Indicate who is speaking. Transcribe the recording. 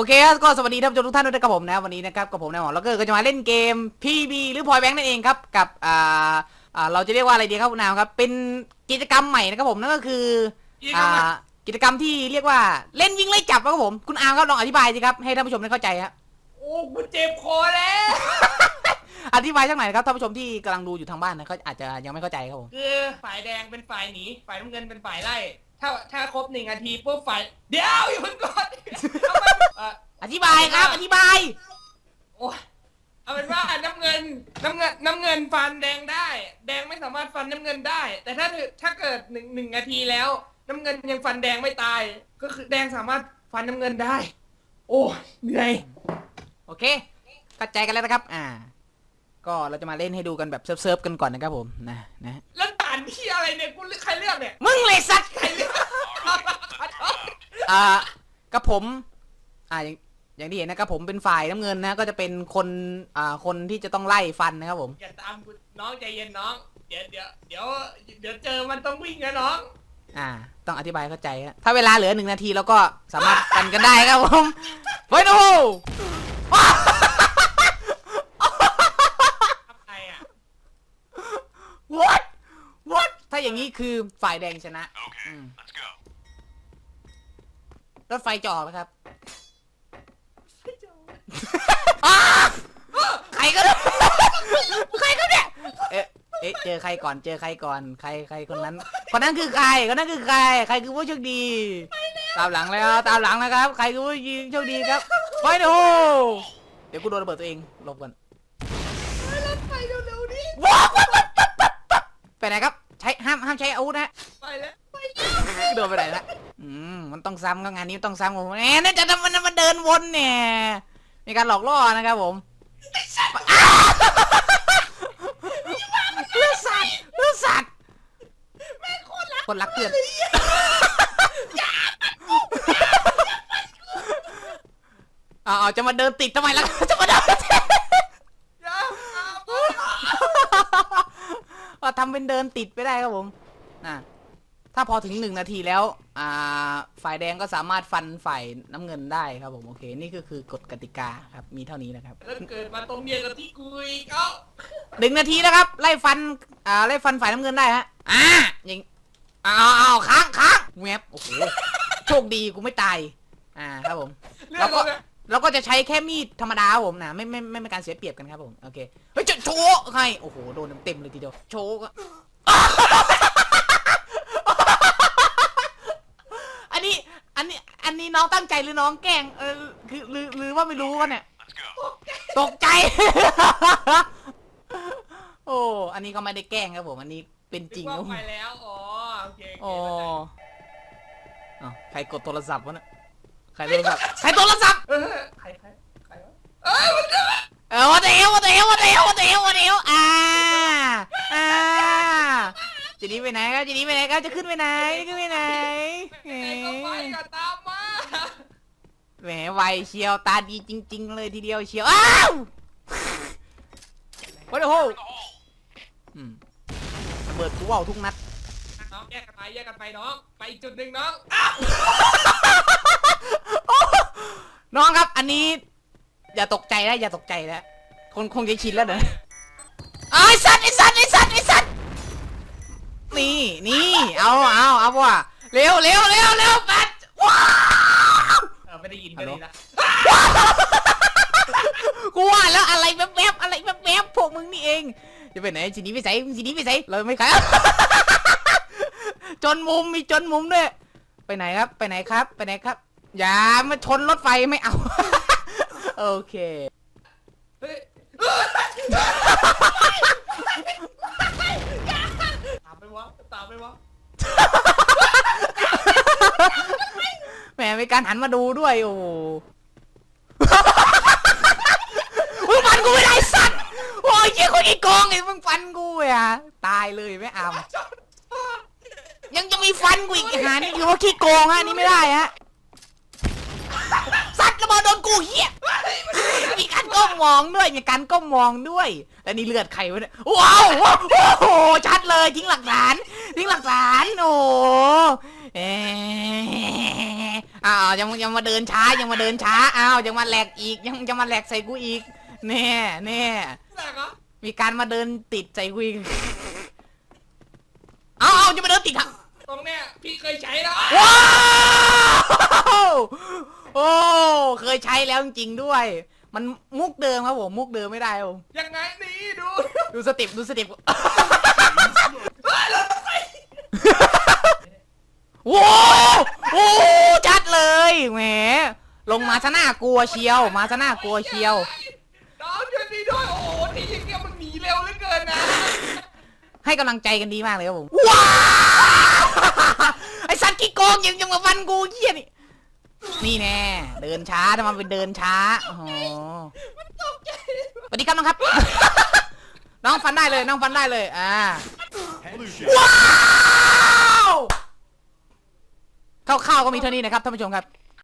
Speaker 1: โอเคครับก็สวัสดีท่านผู้ชมทุกท่านด้วยนะครับผมนะวันนี้นะครับกับผมนายหมอแล้วก็ก็จะมาเล่นเกม PB หรือพอยแบงค์นั่นเองครับกับอ่าอ่าเราจะเรียกว่าอะไรดีครับคุณนามครับเป็นกิจกรรมใหม่นะครับผมนั่นก็คือ
Speaker 2: กิจกรรม
Speaker 1: อ่ากิจกรรมที่เรียกว่าเล่นวิ่งไล่จับครับผมคุณอาร์มครับลองอธิบายสิครับให้ท่านผู้ชมได้เข้าใจฮะ
Speaker 2: โอ้กูเจ็บคอแล้ว
Speaker 1: อธิบายสักหน่อยครับท่านผู้ชมที่กำลังดูอยู่ทางบ้านนะเขาอาจจะยังไม่เข้าใจครับผม
Speaker 2: คือฝ่ายแดงเป็นฝ่ายหนีฝ่ายน้ำเงินเป็นฝ่ายไล่ ถ้าถ้าครบหนึ่งนาทีปุ๊บฝ่ายเดี๋ยวอย่าเพิ่งกดเอาไปเอ่อ
Speaker 1: อธิบายครับ อธิบาย
Speaker 2: โอ้ยเอาเป็นว่าน้ำเงินน้ำเงินน้ำเงินฟันแดงได้ แดงไม่สามารถฟันน้ำเงินได้ แต่ถ้าถ้าเกิดหนึ่งหนึ่งนาทีแล้ว น้ำเงินยังฟันแดงไม่ตาย ก็คือแดงสามารถฟันน้ำเงินได้ โอ้ยเหนื่อย
Speaker 1: โอเคเข้าใจกันแล้วนะครับ อ่า ก็เราจะมาเล่นให้ดูกันแบบเซิร์ฟๆกันก่อนนะครับผม นะ นะ
Speaker 2: แล้วด่านที่อะไรเนี่ยกูเลือกใครเลือกเนี่ย
Speaker 1: มึงเลยสัตว์
Speaker 2: ใครเลือกขอโทษ
Speaker 1: อ่ากับผม อ่าอย่างอย่างที่เห็นนะครับผมเป็นฝ่ายน้ำเงินนะก็จะเป็นคนอ่าคนที่จะต้องไล่ฟันนะครับผม
Speaker 2: อย่าตามกูน้องใจเย็นน้อง เดี๋ยวเดี๋ยวเดี๋ยวเดี๋ยวเจอมันต้องวิ่งนะน้อง
Speaker 1: อ่า ต้องอธิบายเข้าใจฮะถ้าเวลาเหลือหนึ่งนาทีเราก็สามารถกันกันได้ครับผมไว้ดู
Speaker 2: ทำไงอะ
Speaker 1: what what ถ้าอย่างนี้คือฝ่ายแดงชนะอืม
Speaker 3: Let's go.
Speaker 1: รถไฟจะออกแล้วครับอ้าใครก็ได้ใครก็เนี่ยเอ๊ะเอ๊ะเจอใครก่อน เจอใครก่อน ใครใครคนนั้น คนนั้นคือใคร คนนั้นคือใคร ใครคือผู้โชคดี ตามหลังแล้ว ตามหลังนะครับ ใครคือผู้ยิงโชคดีครับไปดูเดี๋ยวกูโดนระเบิดตัวเองหลบก่อน
Speaker 2: รถไฟเร็วๆดิ
Speaker 1: ว้าวว้าวว้าวปั๊บปั๊บปั๊บไปไหนครับ ใช้ห้ามห้ามใช้อาวุธนะ
Speaker 2: ไปแล้ว ไป
Speaker 1: โดนไปไหนละอืมมันต้อง ซ้ำก็งานนี้ต้องซ้ำผมแหมนี่จะทำมันมันเดินวนเนี่ยมีการหลอกล่อนะครับผมเลือดสัตว์เลือดสัตว์คนรักเพื่อนเอาเอาจะมาเดินติดทำไมล่ะจะมาเดินติด
Speaker 2: อย่าเอาไป
Speaker 1: เอาทำเป็นเดินติดไปได้ครับผมนะ ถ้าพอถึงหนึ่งนาทีแล้วอ่าฝ่ายแดงก็สามารถฟันฝ่ายน้ำเงินได้ครับผมโอเค นี่ก็คือกฎกติกาครับมีเท่านี้นะครับ
Speaker 2: แล้วเกิดมาตรงเดียวกับที่กูอีกเอ้า
Speaker 1: หนึ่งนาทีนะครับ ไล่ฟันอ่าไล่ฟันฝ่ายน้ำเงินได้ฮะอ่าอย่างอ้าวอ้าวค้างค้างแวบโอ้โหโชคดีกูไม่ตายอ่าครับผม
Speaker 2: เรื่
Speaker 1: แล้
Speaker 2: อ
Speaker 1: ว
Speaker 2: ง
Speaker 1: ก็
Speaker 2: เลย
Speaker 1: เราก็จะใช้แค่มีดธรรมดาครับผมนะไม่ไม่ไม่ไม่เป็นการเสียเปรียบกันครับผมโอเคเฮ้ยจะโชว์ให้โอ้โหโดนเต็มๆเลยทีเดียวโชว์ก็ อันนี้ อันนี้อันนี้น้องตั้งใจหรือน้องแกล้งเออคือหรือหรือว่าไม่รู้วะเนี่ย
Speaker 3: Let's go.
Speaker 1: ตกใจ โอ้ อันนี้ก็ไม่ได้แกล้งครับผม อันนี้เป็นจริง
Speaker 2: นึ
Speaker 1: ค
Speaker 2: ก
Speaker 1: รับผม
Speaker 2: ว่าไปแล้ว อ๋อ โอเคโอ
Speaker 1: โอ้
Speaker 2: เคเข้าใจ
Speaker 1: อ้าวใครกดโทรศัพท์วะเนี่ยใครโทรศัพท์ ใครโทรศัพท์
Speaker 2: เออใครใครใครวะเอ้ยมันจะมา
Speaker 1: เออวันเดียววันเดียววันเดียววันเดียววันเดียวอ่า อ่าจะหนีไปไหนครับจะหนีไปไหนครับจะขึ้นไปไหนจะขึ้นไปไหนแห
Speaker 2: ไหนก็ไป
Speaker 1: ม
Speaker 2: ก็ตามมา
Speaker 1: แหมไวเชียวตาดีจริง ๆ เลยทีเดียวเชียวอ้าวโอ้โหอืมระเบิดกูว่าวทุกนัด
Speaker 2: น้องแยกกันไปแยกกันไปน้อง ไปอีกจุดหนึ่งน้อง
Speaker 1: น้องครับ อันนี้ อย่าตกใจนะอย่าตกใจนะคนคงจะชินแล้วเนอะไอ้สัตว์ไอ้สัตว์ไอ้สัตว์ไอ้สัตว์นี่นี่เอาเอาเอาว่ะเร็วเร็วเร็วเร็วแปดว้าว
Speaker 2: เออ ไม่ได้ยินก็ดีละ
Speaker 1: กูว่าแล้วอะไรแวบๆอะไรแวบๆพวกมึงนี่เอง จะไปไหนสีนี้ไปใส่สีนี้ไปใส่เราไม่ขายจนมุมมีจนมุมด้วย ไปไหนครับ ไปไหนครับ ไปไหนครับ อย่ามาชนรถไฟไม่เอา โอเค
Speaker 2: เฮ้ยตามไปวะตามไปวะ
Speaker 1: แห มมีการหันมาดูด้วยโอ้โห มึงฟันกูไม่ได้สัตว์โอ้ยเชี่ยคนอีกองไอ้มึงฟันกูอะตายเลยไม่เอายังจะมีฟันกูอีกหานี่คือว่าขี้โกงฮะอันนี่ไม่ได้ฮะสัตว์ระเบิดโดนกูเหี้ยมีการก้มมองด้วยมีการก้มมองด้วยแล้วนี่เลือดใครวะเนี่ยว้าวโอ้โหชัดเลยทิ้งหลักฐานทิ้งหลักฐานโอ้เอ๊ะ อ้าวยังยังมาเดินช้ายังมาเดินช้าอ้าวยังมาแหลกอีกยังจะมาแหลกใส่กูอีก แน่แน่
Speaker 2: แหลกเหรอ
Speaker 1: มีการมาเดินติดใส่กูอีกเอาเอาจะมาเดินติดทาง
Speaker 2: ตรงเนี้ยพี่เคยใช้แล้ว
Speaker 1: ว้าวโอ้เคยใช้แล้วจริงๆด้วย มันมุกเดิมครับผมมุกเดิมไม่ได้ครับผม
Speaker 2: ยังไงนี่ดู
Speaker 1: ดูสเติปดูสเติป
Speaker 2: เฮ้ยเราต้องไป
Speaker 1: โว้โอ้ชัดเลย แหมลงมาซะน่ากลัวเชียว มาซะน่ากลัวเชียว
Speaker 2: น้องช่วยพี่ด้วยโอ้โหที่อย่างเงี้ยมันหนีเร็วเหลือเกินนะ
Speaker 1: ให้กำลังใจกันดีมากเลยครับผมว้าวไอสัตว์ขี้โกงยังยังมาฟันกูเหี้ยนี่นี่แน่เดินช้าทำไมเป็นเดินช้าโอ้โห
Speaker 2: มันตกใจ
Speaker 1: สวัสดีครับน้องครับ น้องฟันได้เลยน้องฟันได้เลยอ่า
Speaker 3: Headshot.
Speaker 1: ว้าวคร่าวๆก็มีเท่านี้นะครับท่านผู้ชมครับ